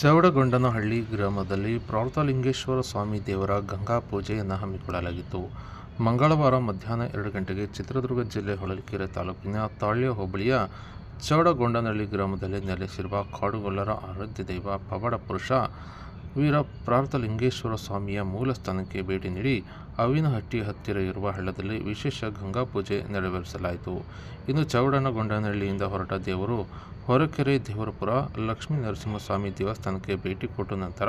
ಚೌಡಗೊಂಡನಹಳ್ಳಿ ಗ್ರಾಮದಲ್ಲಿ ಪ್ರಾರ್ಥಲಿಂಗೇಶ್ವರ ಸ್ವಾಮಿ ದೇವರ ಗಂಗಾ ಪೂಜೆಯನ್ನು ಹಮ್ಮಿಕೊಳ್ಳಲಾಗಿತ್ತು. ಮಂಗಳವಾರ ಮಧ್ಯಾಹ್ನ ಎರಡು ಗಂಟೆಗೆ ಚಿತ್ರದುರ್ಗ ಜಿಲ್ಲೆ ಹೊಳಲ್ಕೆರೆ ತಾಲೂಕಿನ ತಾಳ್ಯ ಹೋಬಳಿಯ ಚೌಡಗೊಂಡನಹಳ್ಳಿ ಗ್ರಾಮದಲ್ಲಿ ನೆಲೆಸಿರುವ ಕಾಡುಗೊಲ್ಲರ ಆರಾಧ್ಯ ದೈವ ಪವಾಡ ಪುರುಷ ವೀರ ಪ್ರಾರ್ಥಲಿಂಗೇಶ್ವರ ಸ್ವಾಮಿಯ ಮೂಲ ಸ್ಥಾನಕ್ಕೆ ಭೇಟಿ ನೀಡಿ ಅವಿನಹಟ್ಟಿ ಹತ್ತಿರ ಇರುವ ಹಳ್ಳದಲ್ಲಿ ವಿಶೇಷ ಗಂಗಾ ಪೂಜೆ ನೆರವೇರಿಸಲಾಯಿತು. ಇನ್ನು ಚೌಡನಗೊಂಡನಹಳ್ಳಿಯಿಂದ ಹೊರಟ ದೇವರು ಹೊರಕೆರೆ ದೇವರಪುರ ಲಕ್ಷ್ಮೀ ನರಸಿಂಹಸ್ವಾಮಿ ದೇವಸ್ಥಾನಕ್ಕೆ ಭೇಟಿ ಕೊಟ್ಟ ನಂತರ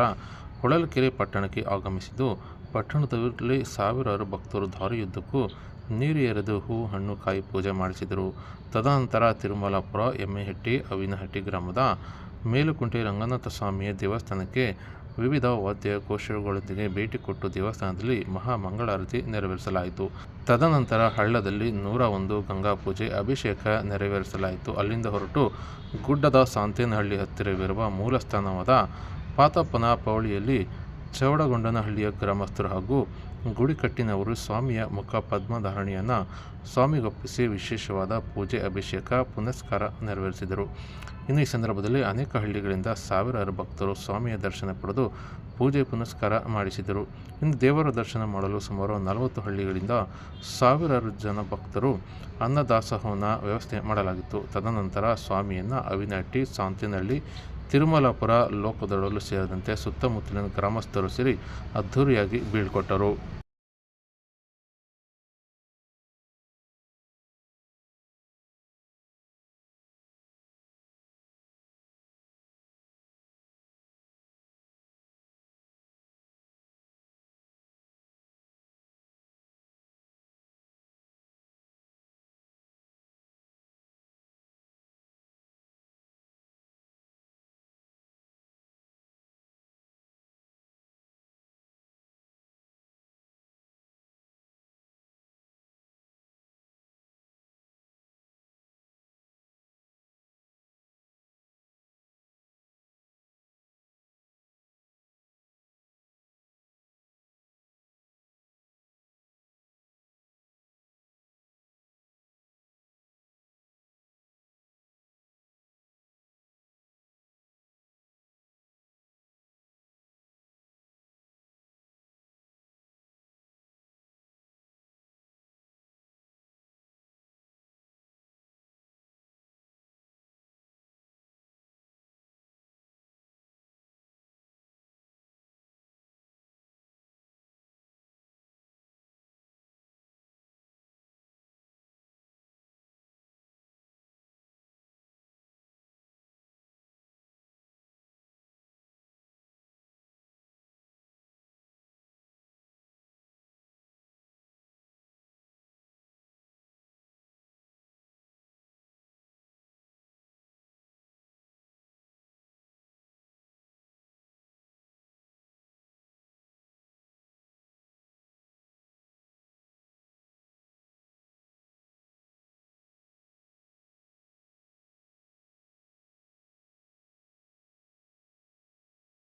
ಹೊಳಲ್ಕೆರೆ ಪಟ್ಟಣಕ್ಕೆ ಆಗಮಿಸಿದ್ದು, ಪಟ್ಟಣದಲ್ಲಿ ಸಾವಿರಾರು ಭಕ್ತರು ದಾರಿಯುದ್ದಕ್ಕೂ ನೀರು ಎರೆದು ಹೂ ಹಣ್ಣು ಕಾಯಿ ಪೂಜೆ ಮಾಡಿಸಿದರು. ತದನಂತರ ತಿರುಮಲಾಪುರ, ಎಮ್ಮೆಹಟ್ಟಿ, ಅವಿನಹಟ್ಟಿ ಗ್ರಾಮದ ಮೇಲುಕುಂಟೆ ರಂಗನಾಥ ಸ್ವಾಮಿಯ ದೇವಸ್ಥಾನಕ್ಕೆ ವಿವಿಧ ವಾದ್ಯ ಘೋಷಗಳೊಂದಿಗೆ ಭೇಟಿ ಕೊಟ್ಟು ದೇವಸ್ಥಾನದಲ್ಲಿ ಮಹಾ ಮಂಗಳಾರತಿ ನೆರವೇರಿಸಲಾಯಿತು. ತದನಂತರ ಹಳ್ಳದಲ್ಲಿ ನೂರ ಒಂದು ಗಂಗಾ ಪೂಜೆ, ಅಭಿಷೇಕ ನೆರವೇರಿಸಲಾಯಿತು. ಅಲ್ಲಿಂದ ಹೊರಟು ಗುಡ್ಡದ ಸಾಂತೇನಹಳ್ಳಿ ಹತ್ತಿರವಿರುವ ಮೂಲ ಸ್ಥಾನವಾದ ಪಾತಪ್ಪನ ಪೌಳಿಯಲ್ಲಿ ಚೌಡಗೊಂಡನಹಳ್ಳಿಯ ಗ್ರಾಮಸ್ಥರು ಹಾಗೂ ಗುಡಿಕಟ್ಟಿನವರು ಸ್ವಾಮಿಯ ಮುಖ ಪದ್ಮಧಾರಣೆಯನ್ನು ಸ್ವಾಮಿಗೊಪ್ಪಿಸಿ ವಿಶೇಷವಾದ ಪೂಜೆ, ಅಭಿಷೇಕ, ಪುನಸ್ಕಾರ ನೆರವೇರಿಸಿದರು. ಇನ್ನು ಈ ಸಂದರ್ಭದಲ್ಲಿ ಅನೇಕ ಹಳ್ಳಿಗಳಿಂದ ಸಾವಿರಾರು ಭಕ್ತರು ಸ್ವಾಮಿಯ ದರ್ಶನ ಪಡೆದು ಪೂಜೆ, ಪುನಸ್ಕಾರ ಮಾಡಿಸಿದರು. ಇನ್ನು ದೇವರ ದರ್ಶನ ಮಾಡಲು ಸುಮಾರು ನಲವತ್ತು ಹಳ್ಳಿಗಳಿಂದ ಸಾವಿರಾರು ಜನ ಭಕ್ತರು ಅನ್ನದಾಸೋಹನ ವ್ಯವಸ್ಥೆ ಮಾಡಲಾಗಿತ್ತು. ತದನಂತರ ಸ್ವಾಮಿಯನ್ನು ಅವಿನಟ್ಟಿ ಸಾಂತೇನಹಳ್ಳಿ ತಿರುಮಲಾಪುರ ಲೋಕದೊಡಲು ಸೇರಿದಂತೆ ಸುತ್ತಮುತ್ತಲಿನ ಗ್ರಾಮಸ್ಥರು ಸೇರಿ ಅದ್ಧೂರಿಯಾಗಿ ಬೀಳ್ಕೊಟ್ಟರು.